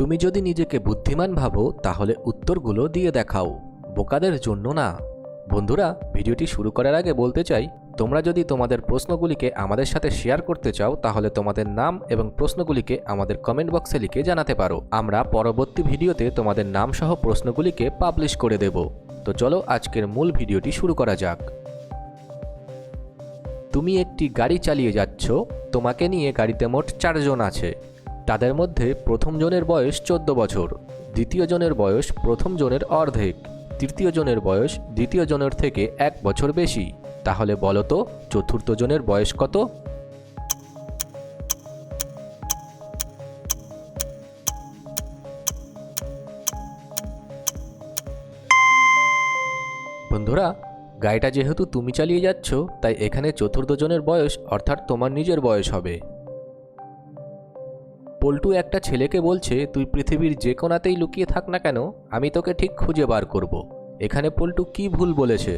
তুমি যদি নিজেকে বুদ্ধিমান ভাবো, তাহলে উত্তরগুলো দিয়ে দেখাও। বোকাদের জন্য না। বন্ধুরা, ভিডিওটি শুরু করার আগে বলতে চাই, তোমরা যদি তোমাদের প্রশ্নগুলিকে আমাদের সাথে শেয়ার করতে চাও, তাহলে তোমাদের নাম এবং প্রশ্নগুলিকে আমাদের কমেন্ট বক্সে লিখে জানাতে পারো। আমরা পরবর্তী ভিডিওতে তোমাদের নাম সহ প্রশ্নগুলিকে পাবলিশ করে দেব। তো চলো আজকের মূল ভিডিওটি শুরু করা যাক। তুমি একটি গাড়ি চালিয়ে যাচ্ছ, তোমাকে নিয়ে গাড়িতে মোট চারজন আছে। তাদের মধ্যে প্রথম জনের বয়স চোদ্দ বছর, দ্বিতীয় জনের বয়স প্রথম জনের অর্ধেক, তৃতীয় জনের বয়স দ্বিতীয় জনের থেকে এক বছর বেশি। তাহলে বলো তো, চতুর্থ জনের বয়স কত? বন্ধুরা, গাড়িটা যেহেতু তুমি চালিয়ে যাচ্ছ, তাই এখানে চতুর্থ জনের বয়স অর্থাৎ তোমার নিজের বয়স হবে। পল্টু একটা ছেলেকে বলছে, তুই পৃথিবীর যে কোনাতেই লুকিয়ে থাক না কেন, আমি তোকে ঠিক খুঁজে বার করব। এখানে পল্টু কি ভুল বলেছে?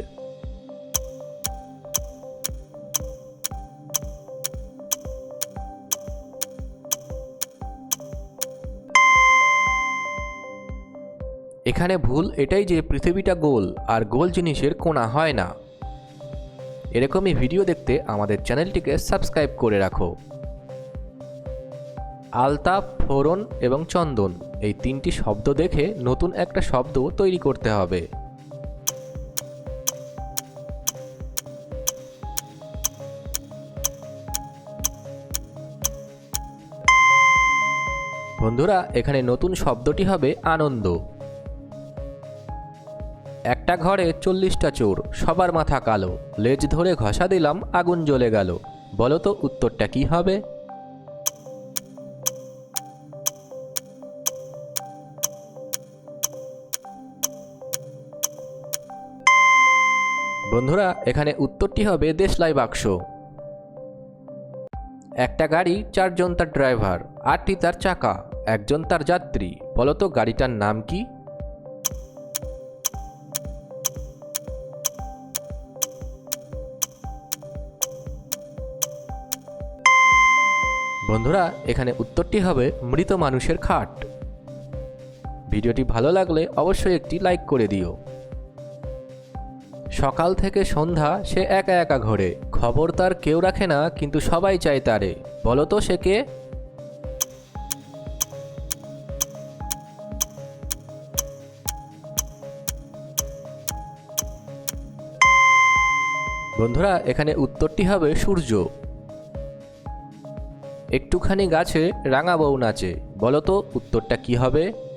এখানে ভুল এটাই যে পৃথিবীটা গোল, আর গোল জিনিসের কোনা হয় না। এরকমই ভিডিও দেখতে আমাদের চ্যানেলটিকে সাবস্ক্রাইব করে রাখো। আলতা ফোরন এবং চন্দন। এই তিনটি শব্দ দেখে নতুন একটা শব্দ তৈরি করতে হবে। বন্ধুরা, এখানে নতুন শব্দটি হবে আনন্দ। একটা ঘরে চল্লিশটা চোর, সবার মাথা কালো। লেজ ধরে ঘষা দিলাম, আগুন জ্বলে গেল। বলো তো, উত্তরটা কি হবে? বন্ধুরা, এখানে উত্তরটি হবে দেশলাই বাক্স। একটা গাড়ি, চারজন তার ড্রাইভার, আটটি তার চাকা, একজন তার যাত্রী। বলতো গাড়িটার নাম কি? বন্ধুরা, এখানে উত্তরটি হবে মৃত মানুষের খাট। ভিডিওটি ভালো লাগলে অবশ্যই একটি লাইক করে দিও। সকাল থেকে সন্ধ্যা সে একা একা ঘোরে। খবর তার কেউ রাখে না, কিন্তু সবাই চায় তারে। বলো তো সে কে? বন্ধুরা, এখানে উত্তরটি হবে সূর্য। একটুখানি গাছে রাঙা বউ নাচে। বলো তো উত্তরটা কি হবে?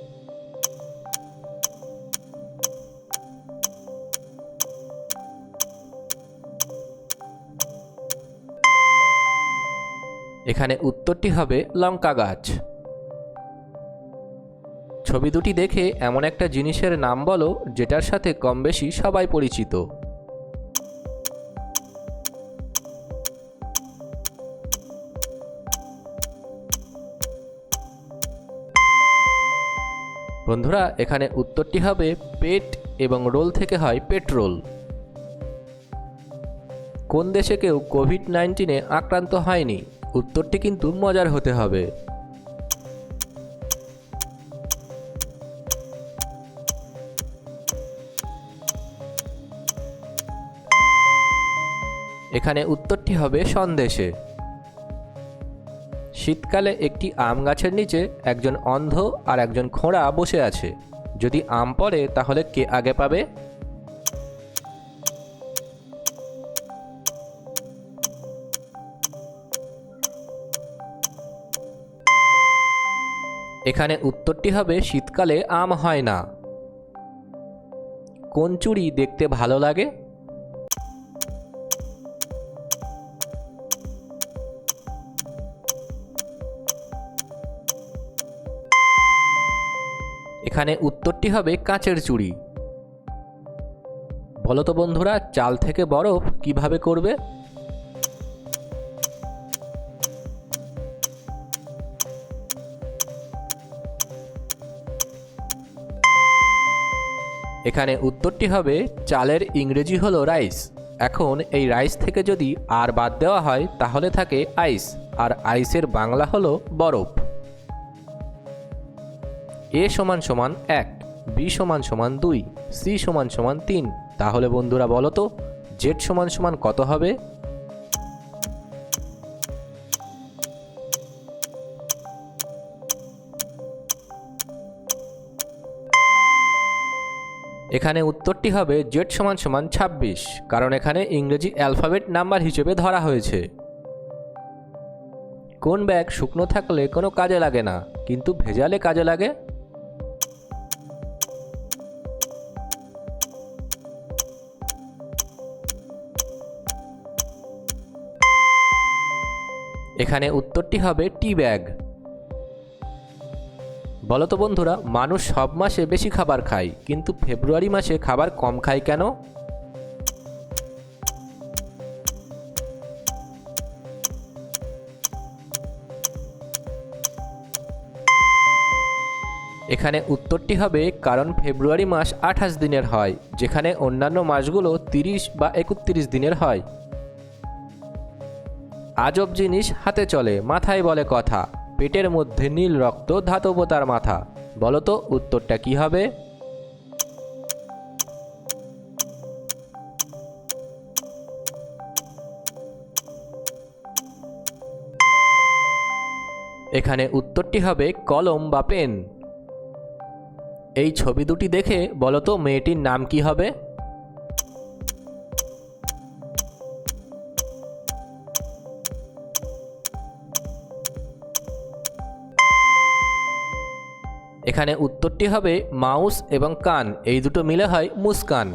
এখানে উত্তরটি হবে লঙ্কা গাছ। ছবি দুটি দেখে এমন একটা জিনিসের নাম বলো, যেটার সাথে কম বেশি সবাই পরিচিত। বন্ধুরা, এখানে উত্তরটি হবে পেট এবং রোল থেকে হয় পেট্রোল। কোন দেশে কেউ কোভিড নাইন্টিনে আক্রান্ত হয়নি? উত্তরটি কিন্তু মজার হতে হবে। এখানে উত্তরটি হবে সন্দেশে। শীতকালে একটি আম গাছের নিচে একজন অন্ধ আর একজন খোঁড়া বসে আছে। যদি আম পড়ে, তাহলে কে আগে পাবে? এখানে উত্তরটি হবে, শীতকালে আম হয় না। কোন চুড়ি দেখতে ভালো লাগে? এখানে উত্তরটি হবে, কাঁচের চুড়ি। বলতো বন্ধুরা, চাল থেকে বরফ কীভাবে করবে? এখানে উত্তরটি হবে, চালের ইংরেজি হল রাইস। এখন এই রাইস থেকে যদি আর বাদ দেওয়া হয়, তাহলে থাকে আইস, আর আইসের বাংলা হলো বরফ। এ সমান সমান এক, বি সমান সমান দুই, সি সমান সমান তিন। তাহলে বন্ধুরা বলো তো, জেড সমান সমান কত হবে? এখানে উত্তরটি হবে জেড সমান সমান ছাব্বিশ, কারণ এখানে ইংরেজি অ্যালফাবেট নাম্বার হিসেবে ধরা হয়েছে। কোন ব্যাগ শুকনো থাকলে কোনো কাজে লাগে না, কিন্তু ভেজালে কাজে লাগে? এখানে উত্তরটি হবে টি ব্যাগ। বলতো বন্ধুরা, মানুষ সব মাসে বেশি খাবার খায়, কিন্তু ফেব্রুয়ারি মাসে খাবার কম খায় কেন? এখানে উত্তরটি হবে, কারণ ফেব্রুয়ারি মাস আঠাশ দিনের হয়, যেখানে অন্যান্য মাসগুলো তিরিশ বা একত্রিশ দিনের হয়। আজব জিনিস হাতে চলে, মাথায় বলে কথা। পেটের মধ্যে নীল রক্ত ধাতবতার মাথা। বলতো উত্তরটা কি হবে? এখানে উত্তরটি হবে কলম বা পেন। এই ছবি দুটি দেখে বলতো মেয়েটির নাম কি হবে? এখানে উত্তরটি হবে মাউস এবং কান। এই দুটো মিলে হয় মুস্কান।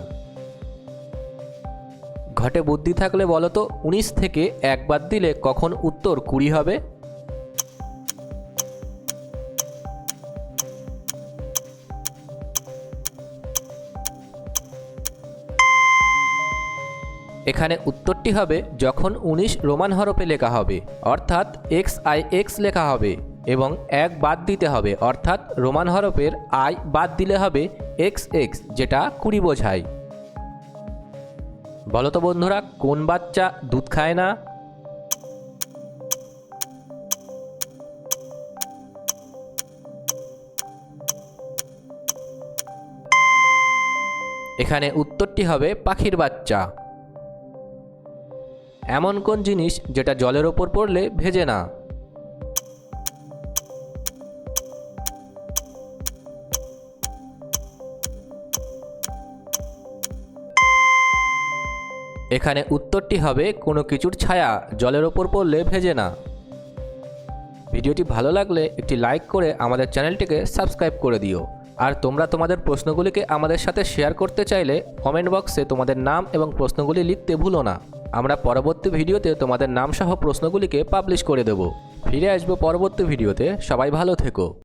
ঘটে বুদ্ধি থাকলে বলতো উনিশ থেকে এক বাদ দিলে কখন উত্তর কুড়ি হবে? এখানে উত্তরটি হবে যখন উনিশ রোমান হরফে লেখা হবে, অর্থাৎ এক্স আই এক্স লেখা হবে। এবং এক বাদ দিতে হবে, অর্থাৎ রোমান হরফের আই বাদ দিলে হবে এক্স এক্স, যেটা কুড়ি বোঝায়। বলতো বন্ধুরা, কোন বাচ্চা দুধ খায় না? এখানে উত্তরটি হবে পাখির বাচ্চা। এমন কোন জিনিস যেটা জলের ওপর পড়লে ভেজে না? এখানে উত্তরটি হবে, কোনো কিছুর ছায়া জলের ওপর পড়লে ভেজে না। ভিডিওটি ভালো লাগলে একটি লাইক করে আমাদের চ্যানেলটিকে সাবস্ক্রাইব করে দিও। আর তোমরা তোমাদের প্রশ্নগুলিকে আমাদের সাথে শেয়ার করতে চাইলে কমেন্ট বক্সে তোমাদের নাম এবং প্রশ্নগুলি লিখতে ভুলো না। আমরা পরবর্তী ভিডিওতে তোমাদের নামসহ প্রশ্নগুলিকে পাবলিশ করে দেব। ফিরে আসব পরবর্তী ভিডিওতে। সবাই ভালো থেকো।